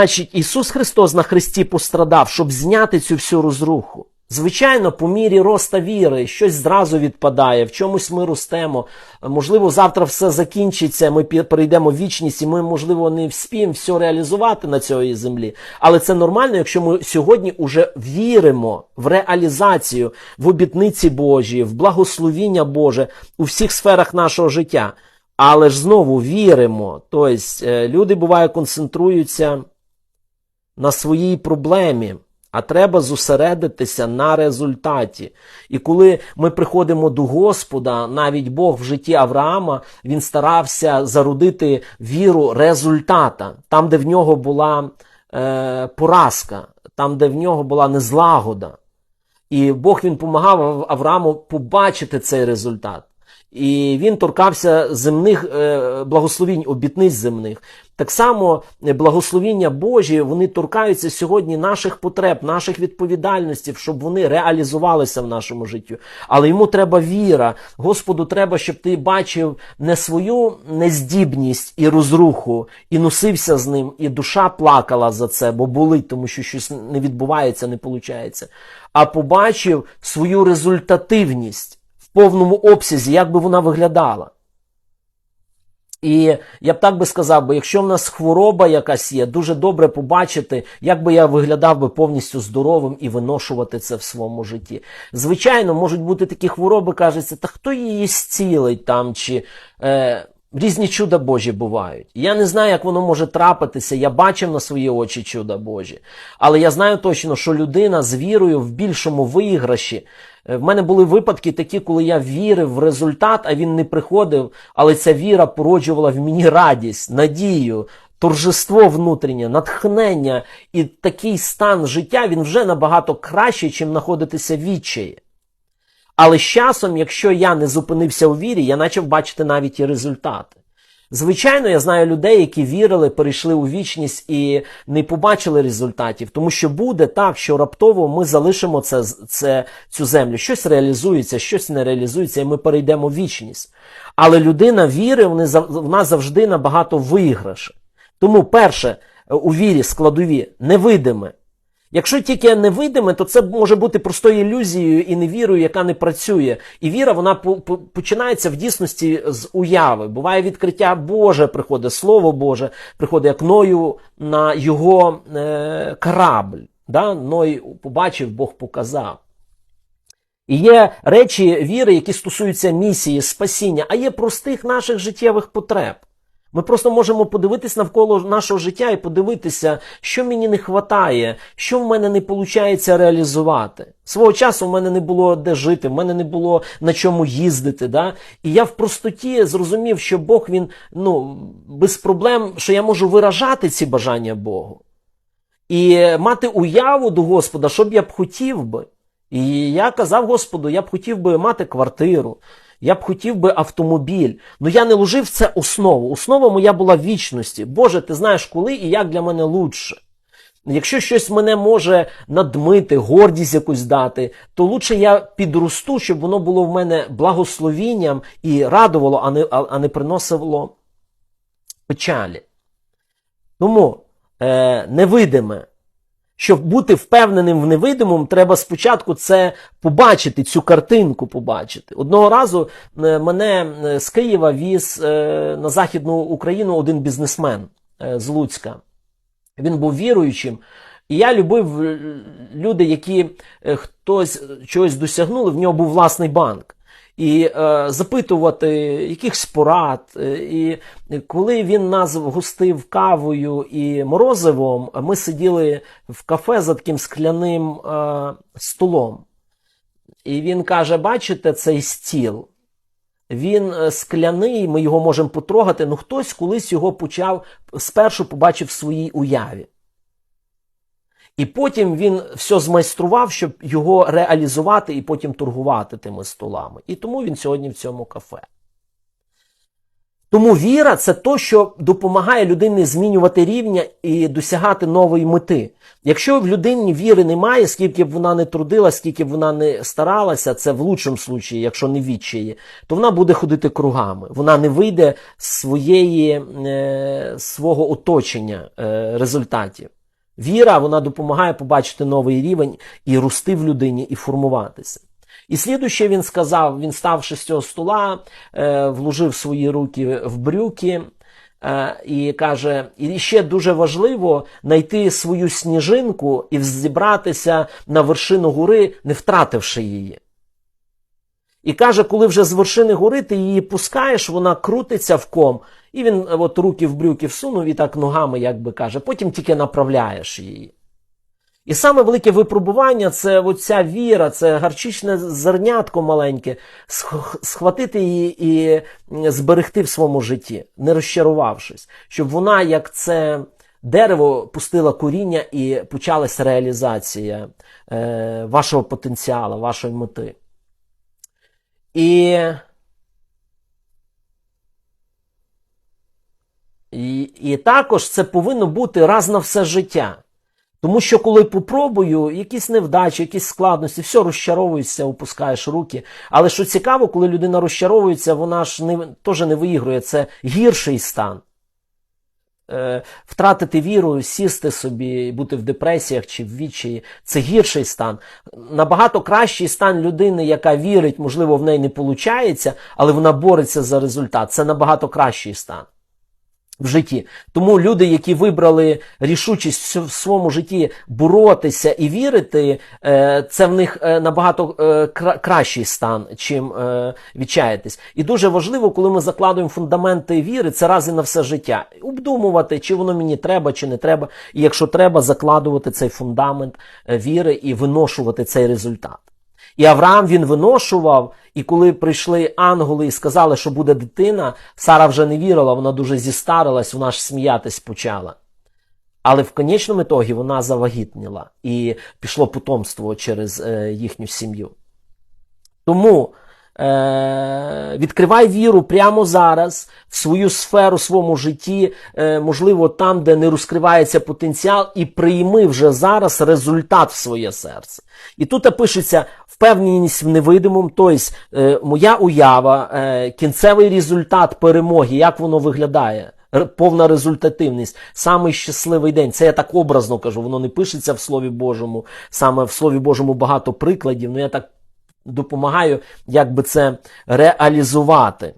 Значить, Ісус Христос на Христі пострадав, щоб зняти цю всю розруху. Звичайно, по мірі роста віри щось зразу відпадає, в чомусь ми ростемо. Можливо, завтра все закінчиться, ми перейдемо в вічність, і ми, можливо, не вспіємо все реалізувати на цій землі. Але це нормально, якщо ми сьогодні уже віримо в реалізацію, в обітниці Божі, в благословіння Боже у всіх сферах нашого життя. Але ж знову віримо. Тобто е, люди буває концентруються на своїй проблемі, а треба зосередитися на результаті. І коли ми приходимо до Господа, навіть Бог в житті Авраама, він старався зародити віру результата, там, де в нього була е, поразка, там, де в нього була незлагода. І Бог він допомагав Аврааму побачити цей результат. І він торкався земних е, благословінь, обітниць земних. Так само е, благословіння Божі вони торкаються сьогодні наших потреб, наших відповідальностей, щоб вони реалізувалися в нашому житті. Але йому треба віра. Господу треба, щоб ти бачив не свою нездібність і розруху, і носився з ним, і душа плакала за це, бо болить, тому що щось не відбувається, не виходить. А побачив свою результативність повному обсязі, як би вона виглядала. І я б так би сказав, би, якщо в нас хвороба якась є, дуже добре побачити, як би я виглядав би повністю здоровим і виношувати це в своєму житті. Звичайно, можуть бути такі хвороби, кажеться, та хто її зцілить там, чи е, різні чуда Божі бувають. Я не знаю, як воно може трапитися. Я бачив на свої очі чуда Божі. Але я знаю точно, що людина з вірою в більшому виграші. Е, В мене були випадки такі, коли я вірив в результат, а він не приходив, але ця віра породжувала в мені радість, надію, торжество внутрішнє, натхнення. І такий стан життя він вже набагато кращий, чим знаходитися в відчаї. Але з часом, якщо я не зупинився у вірі, я почав бачити навіть і результати. Звичайно, я знаю людей, які вірили, перейшли у вічність і не побачили результатів, тому що буде так, що раптово ми залишимо це, це, цю землю. Щось реалізується, щось не реалізується, і ми перейдемо в вічність. Але людина віри, вона завжди набагато виграше. Тому, перше, у вірі складові невидиме. Якщо тільки невидиме, то це може бути простою ілюзією і невірою, яка не працює. І віра вона по- по- починається в дійсності з уяви. Буває відкриття Боже, приходить Слово Боже, приходить як Ною на його е, корабль. Да? Ной побачив, Бог показав. І є речі віри, які стосуються місії, спасіння, а є простих наших життєвих потреб. Ми просто можемо подивитись навколо нашого життя і подивитися, що мені не вистачає, що в мене не виходить реалізувати. Свого часу в мене не було де жити, в мене не було на чому їздити. Да? І я в простоті зрозумів, що Бог він ну, без проблем, що я можу виражати ці бажання Богу. І мати уяву до Господа, що б я б хотів би. І я казав Господу, я б хотів би мати квартиру, я б хотів би автомобіль. Ну я не ложив це основу. Основа моя була в вічності. Боже, ти знаєш, коли і як для мене лучше. Якщо щось мене може надмити, гордість якусь дати, то лучше я підросту, щоб воно було в мене благословінням і радувало, а не, а, не приносило печалі. Тому е, невидиме. Щоб бути впевненим в невидимому, треба спочатку це побачити, цю картинку побачити. Одного разу е, мене е, з Києва віз е, на Західну Україну один бізнесмен з Луцька. Він був віруючим. І я любив люди, які хтось чогось досягнули, в нього був власний банк. І е, запитувати якихось порад. Е, І коли він нас гостив кавою і морозивом, ми сиділи в кафе за таким скляним е, столом. І він каже: бачите цей стіл? Він е, скляний, ми його можемо потрогати, але хтось колись його почав спершу побачив в своїй уяві. І потім він все змайстрував, щоб його реалізувати і потім торгувати тими столами. І тому він сьогодні в цьому кафе. Тому віра це то, що допомагає людині змінювати рівня і досягати нової мети. Якщо в людині віри немає, скільки б вона не трудила, скільки б вона не старалася, це в лучшому случаї, якщо не відчає, то вона буде ходити кругами. Вона не вийде з своєї, е, свого оточення е, результатів. Віра вона допомагає побачити новий рівень і рости в людині, і формуватися. І слідуще він сказав: він ставши з цього стола, е, вложив свої руки в брюки. е, І каже, і ще дуже важливо знайти свою сніжинку і зібратися на вершину гори, не втративши її. І каже, коли вже з вершини гори ти її пускаєш, вона крутиться в ком, і він е, от руки в брюки всунув і так ногами, як би каже, потім тільки направляєш її. І саме велике випробування це оця віра, це гарчичне зернятко маленьке, схватити її і зберегти в своєму житті, не розчарувавшись, щоб вона, як це дерево, пустила коріння і почалася реалізація е, вашого потенціалу, вашої мети. І, і, і також це повинно бути раз на все життя. Тому що коли попробую, якісь невдачі, якісь складності, все розчаровуєшся, опускаєш руки. Але що цікаво, коли людина розчаровується, вона ж не, теж не виігрує. Це гірший стан. Е, втратити віру, сісти собі, бути в депресіях чи в відчаї це гірший стан. Набагато кращий стан людини, яка вірить, можливо, в неї не виходить, але вона бореться за результат. Це набагато кращий стан в житті. Тому люди, які вибрали рішучість в своєму житті боротися і вірити, е, це в них е, набагато е, кращий стан, чим відчаятись. І дуже важливо, коли ми закладуємо фундаменти віри, це рази на все життя. Обдумувати, чи воно мені треба, чи не треба. І якщо треба, закладувати цей фундамент віри і виношувати цей результат. І Авраам він виношував, і коли прийшли ангели і сказали, що буде дитина, Сара вже не вірила, вона дуже зістарилась, вона ж сміятись почала. Але в конечному ітогі вона завагітніла і пішло потомство через е, їхню сім'ю. Тому е, відкривай віру прямо зараз в свою сферу, в своєму житті, е, можливо, там, де не розкривається потенціал, і прийми вже зараз результат в своє серце. І тут пишеться впевненість в невидимому, тобто е, моя уява, кінцевий результат перемоги, як воно виглядає. Повна результативність, самий щасливий день. Це я так образно кажу, воно не пишеться в Слові Божому. Саме в Слові Божому багато прикладів, але я так допомагаю, як би це реалізувати.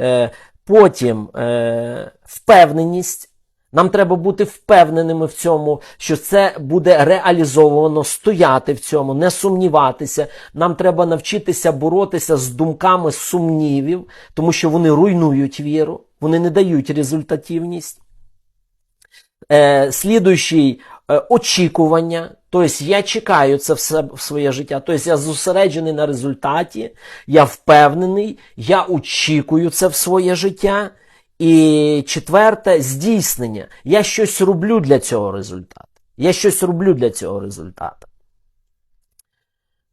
Е, потім е, впевненість. Нам треба бути впевненими в цьому, що це буде реалізовано, стояти в цьому, не сумніватися. Нам треба навчитися боротися з думками сумнівів, тому що вони руйнують віру, вони не дають результативність. Е, слідуючий очікування. Тобто я чекаю це в себе в своє життя. Тобто я зосереджений на результаті, я впевнений, я очікую це в своє життя. І четверте здійснення. Я щось роблю для цього результату. Я щось роблю для цього результату.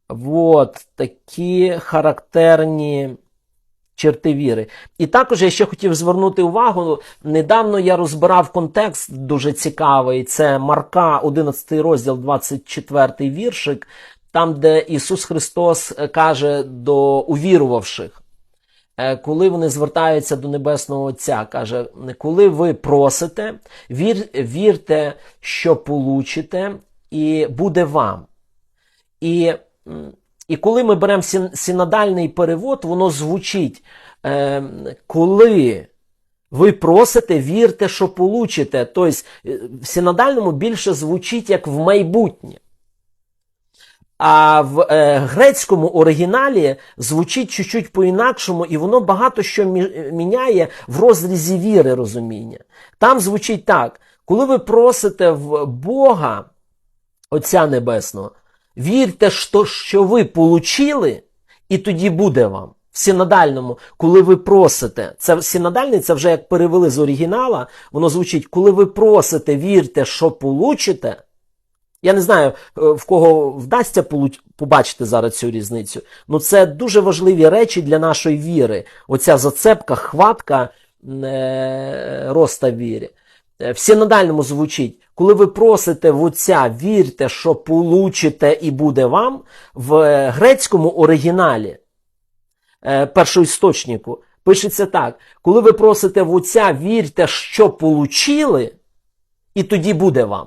От такі характерні черти віри. І також я ще хотів звернути увагу. Недавно я розбирав контекст дуже цікавий. Це Марка, 11 розділ, 24 віршик, там, де Ісус Христос каже до увірувавших. Е, Коли вони звертаються до Небесного Отця, каже, коли ви просите, вір, вірте, що получите, і буде вам. І, і коли ми беремо син- синодальний перевод, воно звучить, е, коли ви просите, вірте, що получите. Тобто е, в синодальному більше звучить як в майбутнє. А в е, грецькому оригіналі звучить чуть-чуть по-інакшому, і воно багато що мі- міняє в розрізі віри розуміння. Там звучить так: коли ви просите в Бога, Отця Небесного, вірте, що, ви получили, і тоді буде вам. В синодальному, коли ви просите, це синодальний, це вже як перевели з оригінала, воно звучить, коли ви просите, вірте, що получите. Я не знаю, е, в кого вдасться побачити зараз цю різницю. Ну це дуже важливі речі для нашої віри. Оця зацепка, хватка е, роста вірі. Е, на дальному звучить, коли ви просите в Отця, вірте, що получите і буде вам, в е, грецькому оригіналі е, першоісточнику пишеться так: коли ви просите в Отця, вірте, що получили, і тоді буде вам.